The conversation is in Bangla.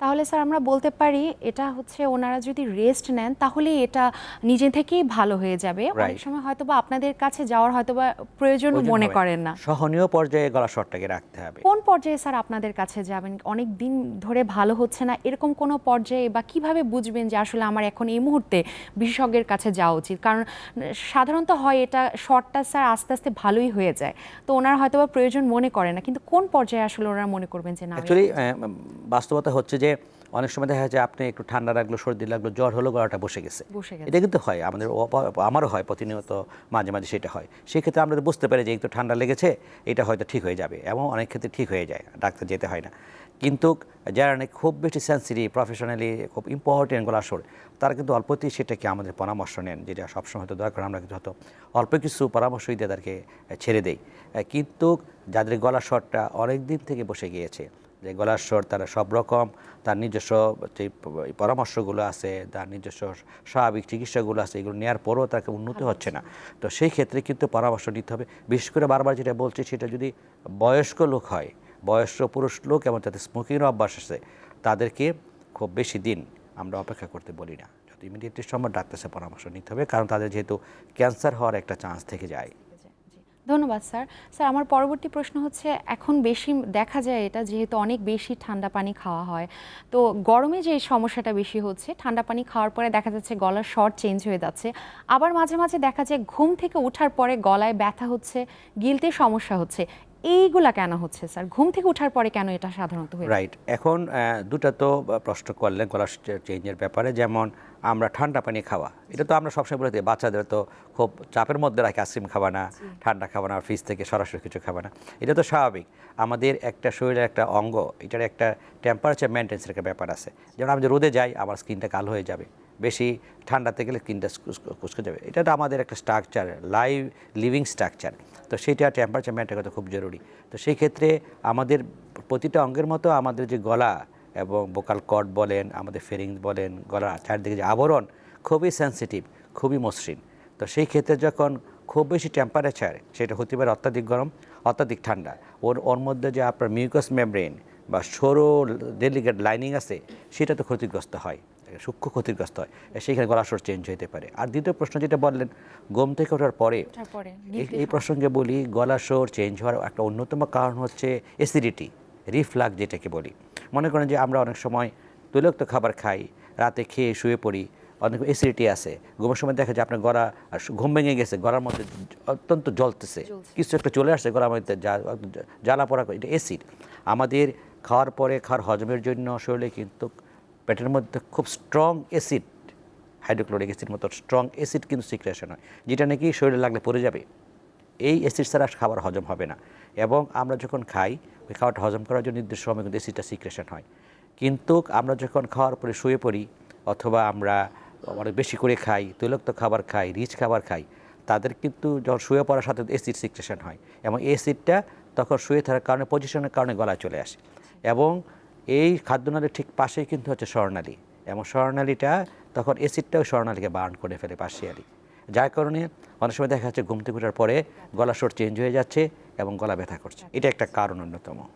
তাহলে স্যার আমরা বলতে পারি এটা হচ্ছে ওনারা যদি রেস্ট নেন তাহলে এটা নিজে থেকেই ভালো হয়ে যাবে। অনেক সময় হয়তো বা আপনাদের কাছে যাওয়ার হয়তো বা প্রয়োজন মনে করেন না। সহনীয় পর্যায়ে গলা স্বরটাকে রাখতে হবে। কোন পর্যায়ে স্যার আপনাদের কাছে যাবেন? অনেক দিন ধরে ভালো হচ্ছে না। এরকম কোনো পর্যায়ে বা কীভাবে বুঝবেন যে আসলে আমার এখন এই মুহূর্তে বিশেষজ্ঞের কাছে যাওয়া উচিত? কারণ সাধারণত হয় এটা শর্টটা স্যার আস্তে আস্তে ভালোই হয়ে যায়। তো ওনারা হয়তো বা প্রয়োজন মনে করে না। কিন্তু কোন পর্যায়ে আসলে ওনারা মনে করবেন যে না বাস্তবতা হচ্ছে যে অনেক সময় দেখা যায় আপনি একটু ঠান্ডা লাগল সর্দি লাগল জ্বর হলো গলাটা বসে গেছে। এটা কিন্তু হয় আমাদের অপ- আমারও হয় প্রতিনিয়ত মাঝে মাঝে সেটা হয়। সেক্ষেত্রে আমরা বুঝতে পারি যে একটু ঠান্ডা লেগেছে এটা হয়তো ঠিক হয়ে যাবে এবং অনেক ক্ষেত্রে ঠিক হয়ে যায় ডাক্তার যেতে হয় না। কিন্তু যারা নাকি খুব বেশি সেন্সিটিভ প্রফেশনালি খুব ইম্পর্টেন্ট গলা স্বর তারা কিন্তু অল্পতেই সেটাকে আমাদের পরামর্শ নেন যেটা সবসময় হয়তো দরকার। আমরা কিন্তু হয়তো অল্প কিছু পরামর্শ দিয়ে তাদেরকে ছেড়ে দেই। কিন্তু যাদের গলা স্বরটা অনেক দিন থেকে বসে গিয়েছে যে গলার স্বর তারা সব রকম তার নিজস্ব যে পরামর্শগুলো আছে তার নিজস্ব স্বাভাবিক চিকিৎসাগুলো আছে এগুলো নেওয়ার পরও তাকে উন্নতি হচ্ছে না। তো সেই ক্ষেত্রে কিন্তু পরামর্শ নিতে হবে। বিশেষ করে বারবার যেটা বলছি সেটা যদি বয়স্ক লোক হয় বয়স্ক পুরুষ লোক এবং যাতে স্মোকিংয়ের অভ্যাস আছে তাদেরকে খুব বেশি দিন আমরা অপেক্ষা করতে বলি না। যত ইমিডিয়েটলি সম্ভব ডাক্তারের সাথে পরামর্শ নিতে হবে কারণ তাদের যেহেতু ক্যান্সার হওয়ার একটা চান্স থেকে যায়। ধন্যবাদ, স্যার। স্যার, আমার পরবর্তী প্রশ্ন হচ্ছে, এখন বেশি দেখা যায় এটা যেহেতু অনেক বেশি ঠান্ডা পানি খাওয়া হয়। তো গরমে যে সমস্যাটা বেশি হচ্ছে, ঠান্ডা পানি খাওয়ার পরে দেখা যাচ্ছে গলার স্বর চেঞ্জ হয়ে যাচ্ছে। আবার মাঝে মাঝে দেখা যায় ঘুম থেকে ওঠার পরে গলায় ব্যথা হচ্ছে, গিলতে সমস্যা হচ্ছে। এইগুলা কেন হচ্ছে স্যার? ঘুম থেকে ওঠার পরে কেন এটা সাধারণত হয়ে রাইট এখন দুটা তো প্রশ্ন করলেন গলা চেঞ্জের ব্যাপারে। যেমন আমরা ঠান্ডা পানি খাওয়া। এটা তো আমরা সবসময় বলে দিই বাচ্চাদের তো খুব চাপের মধ্যে রাখি আইসক্রিম খাওয়া না ঠান্ডা খাওয়া না ফ্রিজ থেকে সরাসরি কিছু খাওয়া না। এটা তো স্বাভাবিক। আমাদের একটা শরীরের একটা অঙ্গ এটার একটা টেম্পারেচার মেনটেন্সের একটা ব্যাপার আছে। যেমন আমি যে রোদে যাই আমার স্কিনটা কালো হয়ে যাবে। বেশি ঠান্ডাতে গেলে স্কিনটা কুচকে যাবে। এটা তো আমাদের একটা স্ট্রাকচার লাইভ লিভিং স্ট্রাকচার। তো সেটা টেম্পারেচার মেনটেন করতে খুব জরুরি। তো সেই ক্ষেত্রে আমাদের প্রতিটা অঙ্গের মতো আমাদের যে গলা এবং বোকাল কর্ড বলেন, আমাদের ফেরিংস বলেন, গলার চারদিকে যে আবরণ, খুবই সেন্সিটিভ খুবই মসৃণ। তো সেই ক্ষেত্রে যখন খুব বেশি টেম্পারেচার সেটা হতে পারে অত্যাধিক গরম, অত্যাধিক ঠান্ডা, ওর ওর মধ্যে যে আপনার মিউকাস মেমব্রেন বা সরু ডেলিকেট লাইনিং আছে, সেটা তো ক্ষতিগ্রস্ত হয়। সূক্ষ্ম ক্ষতিগ্রস্ত হয় সেইখানে গলা স্বর চেঞ্জ হতে পারে। আর দ্বিতীয় প্রশ্ন যেটা বললেন গম থেকে ওঠার পরে এই- প্রসঙ্গে বলি গলা স্বর চেঞ্জ হওয়ার একটা অন্যতম কারণ হচ্ছে অ্যাসিডিটি রিফ্লাক্স যেটাকে বলি। মনে করেন যে আমরা অনেক সময় তৈলাক্ত খাবার খাই রাতে খেয়ে শুয়ে পড়ি অনেক অ্যাসিডিটি আছে। ঘুমের সময় দেখা যায় আপনার গলা ঘুম ভেঙে গেছে গলার মধ্যে অত্যন্ত জ্বলতেছে কিছু একটা চলে আসছে গলার মধ্যে জ্বালা পড়া এটা অ্যাসিড আমাদের খাওয়ার পরে খাওয়ার হজমের জন্য শরীরে কিন্তু পেটের মধ্যে খুব স্ট্রং অ্যাসিড হাইড্রোক্লোরিক অ্যাসিড মতো স্ট্রং অ্যাসিড কিন্তু সিক্রেশন হয়, যেটা নাকি শরীরে লাগলে পড়ে যাবে। এই অ্যাসিড ছাড়া খাবার হজম হবে না। এবং আমরা যখন খাই, ওই খাবারটা হজম করার জন্য নির্দিষ্ট সময় কিন্তু অ্যাসিডটা সিক্রেশন হয়। কিন্তু আমরা যখন খাওয়ার পরে শুয়ে পড়ি, অথবা আমরা অনেক বেশি করে খাই, তৈলাক্ত খাবার খাই রিচ খাবার খাই, তাদের কিন্তু যখন শুয়ে পড়ার সাথে অ্যাসিড সিক্রেশন হয়। এবং অ্যাসিডটা তখন শুয়ে থাকার কারণে পজিশনের কারণে গলায় চলে আসে। এবং এই খাদ্যনালীর ঠিক পাশেই কিন্তু হচ্ছে স্বর্ণালী। এবং স্বর্ণালীটা তখন অ্যাসিডটাও স্বর্ণালীকে বার্ন করে ফেলে পার্শিয়ালি। যার কারণে অনেক সময় দেখা যাচ্ছে ঘুমতে ওঠার পরে গলা সর চেঞ্জ হয়ে যাচ্ছে এবং গলা ব্যথা করছে। এটা একটা কারণ অন্যতম।